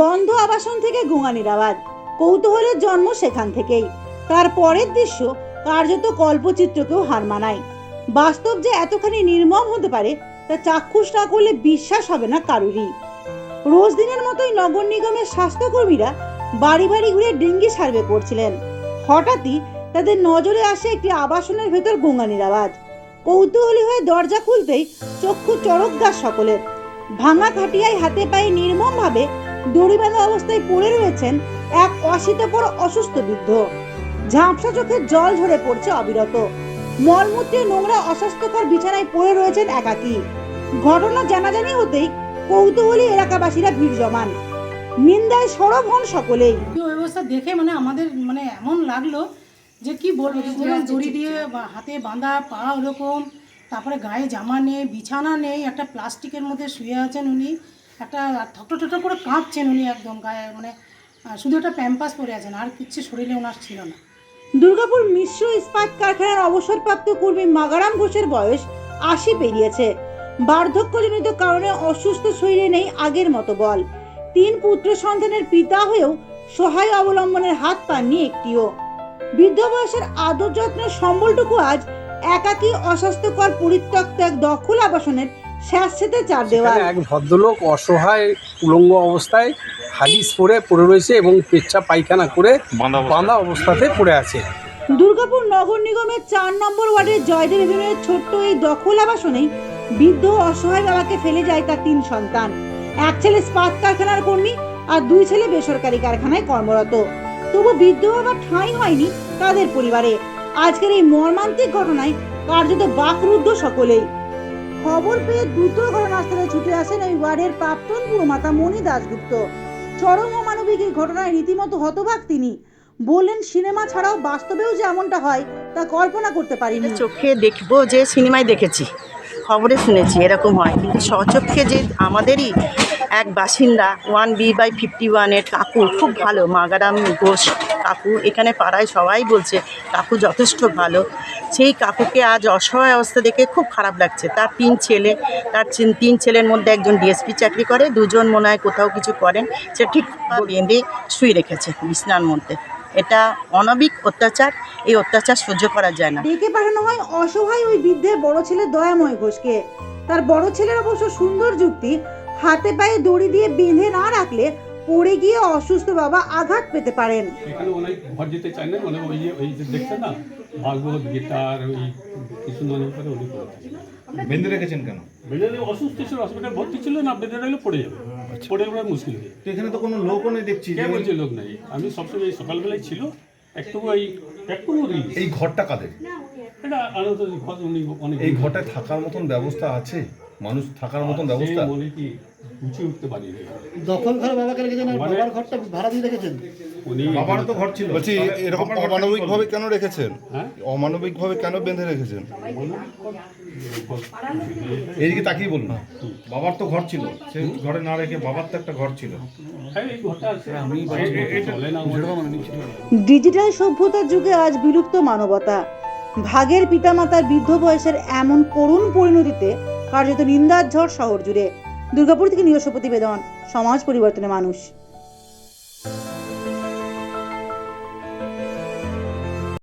বন্ধ আবাসন থেকে গোঙানির আওয়াজ কৌতূহলের জন্ম সেখান থেকেই। তার পরের দৃশ্য কার্যত কল্পচিত্রকেও হার মানায়। বাস্তব যে এতখানি নির্মম হতে পারে, তা চাক্ষুষ না করলে বিশ্বাস হবে না কারুরই। রোজ দিনের মতোই নগর নিগমের স্বাস্থ্যকর্মীরা বাড়ি বাড়ি ঘুরে ডেঙ্গি সার্ভে করছিলেন। হঠাৎই তাদের নজরে আসে একটি আবাসনের ভেতর গোঙানির আওয়াজ কৌতূহলী হয়ে দরজা খুলতেই চক্ষু গাছ সকলের। ভাঙা খাটিয়ায় হাতে পায়ে নির্মমভাবে দড়ি বাঁধা অবস্থায় পড়ে রয়েছেন এক অশীতকর অসুস্থ বৃদ্ধ। ঝাপসা চোখে জল ঝরে পড়ছে অবিরত। মলমূত্রে নোংরা অস্বাস্থ্যকর বিছানায় পড়ে রয়েছেন একাকী। ঘটনা জানাজানি হতেই কৌতূহলী এলাকাবাসীরা ভিড় জমান। নিন্দায় সরব হন সকলেই। এই ব্যবস্থা দেখে মানে আমাদের মানে এমন লাগল যে কি বলব দড়ি দিয়ে হাতে বাঁধা পা ওরকম তারপরে গায়ে জামা নেই বিছানা নেই একটা প্লাস্টিকের মধ্যে শুয়ে আছেন উনি। একটা ঠকটো ঠকটো করে কাঁপছেন উনি একদম গায়ে মানে শুধু একটা প্যাম্পাস পরে আছেন, আর কিচ্ছু শরীরে ওনার ছিল না। দুর্গাপুর মিশ্র ইস্পাত কারখানার অবসরপ্রাপ্ত কর্মী মাগারাম ঘোষের বয়স আশি পেরিয়েছে। বার্ধক্যজনিত কারণে অসুস্থ শরীরে নেই আগের মতো বল। তিন পুত্র সন্তানের পিতা হয়েও সহায় অবলম্বনের হাত পাননি একটিও। বৃদ্ধ বয়সের আদর যত্নের সম্বলটুকু আজ একাকী অস্বাস্থ্যকর পরিত্যক্ত এক দখল আবাসনের স্যাঁতস্যাঁতে চার দেওয়াল। এক ভদ্রলোক অসহায় উলঙ্গ অবস্থায় হাদিস পরে পড়ে রয়েছে এবং পেচ্ছা পায়খানা করে বাঁধা অবস্থাতে পড়ে আছে। দুর্গাপুর নগর নিগমের চার নম্বর ওয়ার্ডের জয়দেব এভিনিউয়ের ছোট্ট এই দখল আবাসনেই বৃদ্ধ অসহায় বাবাকে ফেলে যায় তার তিন সন্তান। এক ছেলে স্পাত কারখানার কর্মী আর দুই ছেলে বেসরকারি কারখানায় কর্মরত। তবু বৃদ্ধ বাবা ঠাঁই হয়নি তাদের পরিবারে। আজকের এই মর্মান্তিক ঘটনায় কার্যত বাকরুদ্ধ সকলেই। খবর পেয়ে দ্রুত ঘটনাস্থলে ছুটে আসেন এই ওয়ার্ডের প্রাক্তন পুরমাতা মণি দাশগুপ্ত। চরম অমানবিক এই ঘটনায় রীতিমতো হতবাক তিনি। বললেন, সিনেমা ছাড়াও বাস্তবেও যে এমনটা হয়, তা কল্পনা করতে পারিনি। চোখে দেখব যে সিনেমায় দেখেছি, খবরে শুনেছি, এরকম হয়। কিন্তু সচক্ষে যে আমাদেরই এক বাসিন্দা ওয়ান বি বাই ফিফটি ওয়ানের কাকু, খুব ভালো, মাগারাম ঘোষ কাকু। এখানে পাড়ায় সবাই বলছে, কাকু যথেষ্ট ভালো। সেই কাকুকে আজ অসহায় অবস্থা দেখে খুব খারাপ লাগছে। তার তিন ছেলে, তার তিন ছেলের মধ্যে একজন ডিএসপি চাকরি করে, দুজন মনে হয় কোথাও কিছু করেন। সে ঠিক বেঁধে শুয়ে রেখেছে বিছনার মধ্যে। এটা অনবিক অত্যাচার, এই অত্যাচার সহ্য করা যায় না। ডেকে পাঠানো হয় অসহায় ওই বৃদ্ধের বড় ছেলে দয়াময় ঘোষকে। তার বড় ছেলের অবশ্য সুন্দর যুক্তি হাতে পায়ে দড়ি দিয়ে বেঁধে না রাখলে পড়ে গিয়ে অসুস্থ বাবা আঘাত পেতে পারেন। এখানে অনেক ঘর যেতে চায় না মানে ওই ওই যে দেখছেন না? ভাগবত গীতার ওই কিছু নয় করে উনি বেঁধে রেখেছেন কেন? বেঁধে অসুস্থ ছিল হসপিটাল ভর্তি ছিল না বেঁধে রাখলে পড়ে যাবে। পড়ে যাবে মুশকিল হয়ে এখানে তো কোনো লোকও নেই দেখছি কে বলছে লোক নাই। আমি সবসময় এই সকালবেলায় ছিল একটু ওই একটু এই ঘরটা কাদের? এটা আনন্দ এই ঘরটায় থাকার মতন ব্যবস্থা আছে? মানুষ থাকার মতন ব্যবস্থা। সে কি গুছিয়ে উঠতে পারি দখল ঘরে বাবাকে রেখেছেন আর মানে- বাবার ঘরটা ভাড়া দিয়ে রেখেছেন। উনি বাবারও তো ঘর ছিল। বলছি এরকম অমানবিক ভাবে কেন রেখেছেন? হ্যাঁ? অমানবিক ভাবে কেন বেঁধে রেখেছেন? এইদিকে তাকিয়ে বলুন। বাবার তো ঘর ছিল। সে ঘরে না রেখে বাবার তো একটা ঘর ছিল। হ্যাঁ ডিজিটাল সভ্যতার যুগে আজ বিলুপ্ত মানবতা। ভাগের পিতামাতার বৃদ্ধ বয়সের এমন করুণ পরিণতিতে কার্যত নিন্দার ঝড় শহর জুড়ে। দুর্গাপুর থেকে নিজস্ব প্রতিবেদন সমাজ পরিবর্তনের মানুষ।